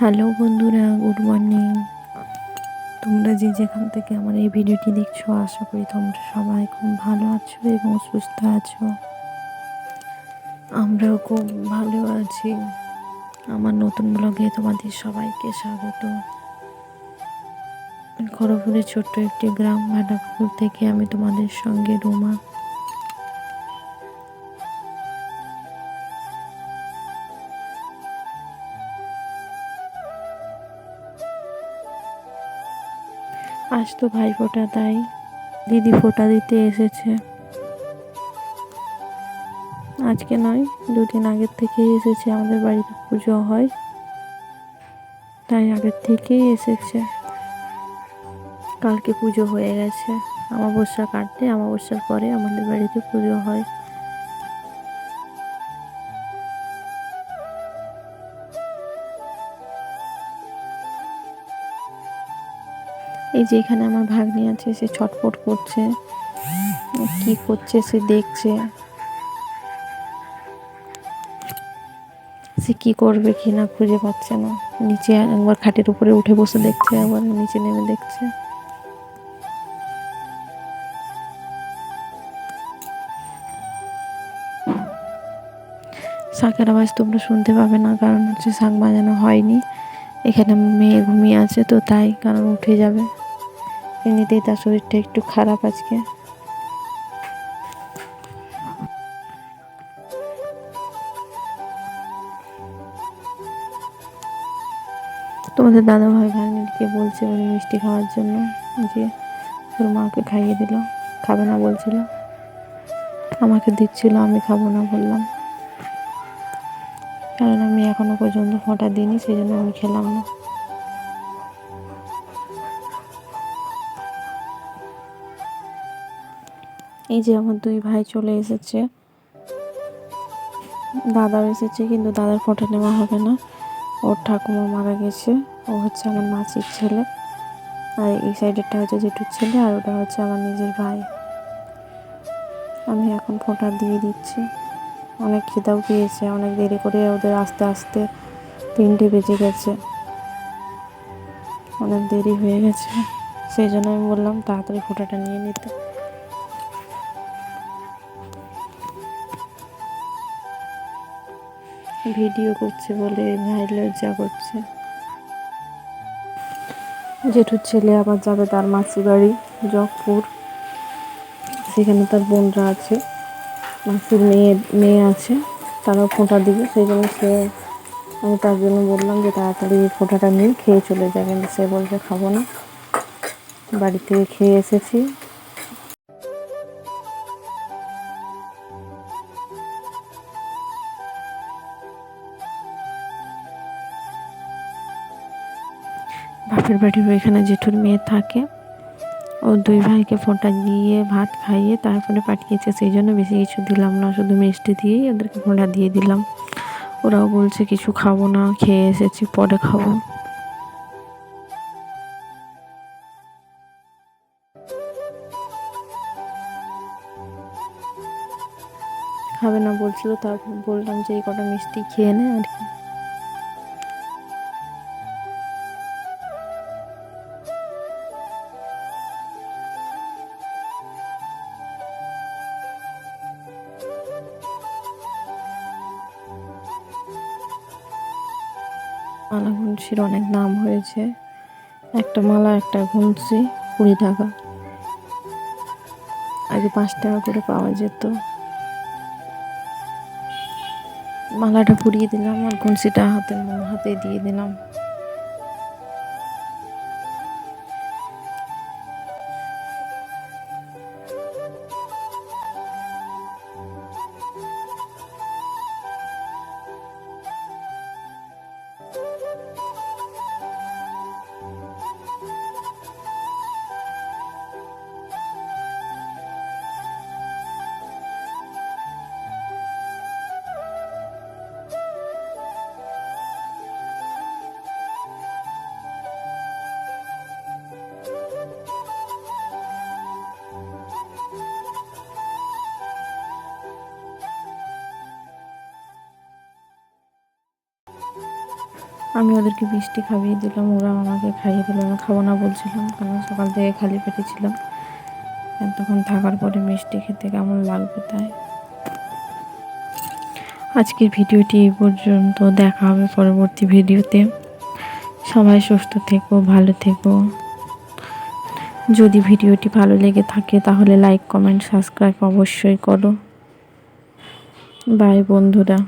Hello বন্ধুরা, good morning. তোমরা যে যেখান থেকে আমার এই ভিডিওটি দেখছ, আশা করি তোমরা সবাই খুব ভালো আছো এবং সুস্থ আছো। আমরাও খুব ভালো আছি। আমার নতুন ব্লগে তোমাদের সবাইকে স্বাগত। খড়গপুরের ছোট্ট একটি গ্রাম ভাটাপুকুর থেকে আমি তোমাদের সঙ্গে রুমা। আজ তো ভাই ফোটা তাই দিদি ফোটা দিতে এসেছে। আজকে নয়, দুদিন আগের থেকে এসেছে, আমাদের বাড়িতে পুজো হয়। তাই আগের থেকেই এসেছে। কালকে পুজো হয়ে গেছে। আমাবস্যা কাটতে আমাবস্যার পরে আমাদের বাড়িতে পুজো হয়। এই যে এখানে আমার ভাগ্নি আছে, সে ছটফট করছে। কি করছে সে দেখছে। সে কি করবে কি না খুঁজে পাচ্ছে না। নিচে একবার খাটের উপরে উঠে বসে দেখছে, আবার নিচে নেমে দেখছে। শাকের আওয়াজ তোমরা শুনতে পাবে না, কারণ হচ্ছে শাক বাজানো হয়নি। এখানে মেয়ে ঘুমিয়ে আছে তো তাই কারণ উঠে যাবে। এমনিতেই তার শরীরটা একটু খারাপ আজকে। তোমাদের দাদা ভাই ভাগ্নিকে বলছে ওই মিষ্টি খাওয়ার জন্য, যে ওর মাকে খাইয়ে দিল, খাবে না বলছিল। আমাকে দিচ্ছিল, আমি খাব না বললাম। কারণ আমি এখনও পর্যন্ত ফোঁটা দিইনি সেই জন্য আমি খেলাম না। এই যে আমার দুই ভাই চলে এসেছে। দাদাও এসেছে, কিন্তু দাদার ফটো নেওয়া হবে না। ওর ঠাকুমা মারা গেছে। ও হচ্ছে আমার মাসির ছেলে। আর এই সাইডেরটা হচ্ছে জেঠুর ছেলে আর ওটা হচ্ছে আমার নিজের ভাই। আমি এখন ফোঁটা দিয়ে দিচ্ছি। অনেক খিদাও পেয়েছে, অনেক দেরি করে ওদের আস্তে আস্তে তিনটে বেজে গেছে। অনেক দেরি হয়ে গেছে। সেই জন্য আমি বললাম তাড়াতাড়ি ফোঁটাটা নিয়ে নিতে। ভিডিও করছে বলে ভাই লজ্জা করছে। জেঠুর ছেলে আবার যাবে তার মাসি বাড়ি, জগপুর। সেখানে তার বোনরা আছে, মাসির মেয়ে মেয়ে আছে, তারাও ফোঁটা দিবে। সেই জন্য সে, আমি তার জন্য বললাম যে তাড়াতাড়ি ফোঁটাটা নিয়ে খেয়ে চলে যাবেন সে বলছে, খাব না। বাড়ি থেকে খেয়ে এসেছি। বাপের বাড়ির ওইখানে জেঠুর মেয়ে থাকে। ও দুই ভাইকে ফোঁটা দিয়ে ভাত খাইয়ে তারপরে পাঠিয়েছে, সেই জন্য বেশি কিছু দিলাম না, শুধু মিষ্টি দিয়েই ওদেরকে ফোঁটা দিয়ে দিলাম। ওরাও বলছে, কিছু খাব না, খেয়ে এসেছি, পরে খাব। খাবে না বলছিল, তারপর বললাম যে, এই কটা মিষ্টি খেয়ে নে আর কি। মালা গুনছির অনেক দাম হয়েছে। একটা মালা, একটা গুনছি কুড়ি টাকা। আগে পাঁচ টাকা করে পাওয়া যেত। মালাটা পুড়িয়ে দিলাম আর ঘুনসিটা হাতে হাতে দিয়ে দিলাম। আমি ওদেরকে মিষ্টি খাইয়ে দিলাম, ওরা আমাকে খাইয়ে দিল, আমি খাব না বলছিলাম, কারণ সকাল থেকে খালি পেটে ছিলাম। এতক্ষণ থাকার পরে মিষ্টি খেতে কেমন লাগবে তাই? আজকের ভিডিওটি এই পর্যন্ত, দেখা হবে পরবর্তী ভিডিওতে। সবাই সুস্থ থেকো, ভালো থেকো। যদি ভিডিওটি ভালো লেগে থাকে, তাহলে লাইক কমেন্ট সাবস্ক্রাইব অবশ্যই করো। বাই বন্ধুরা।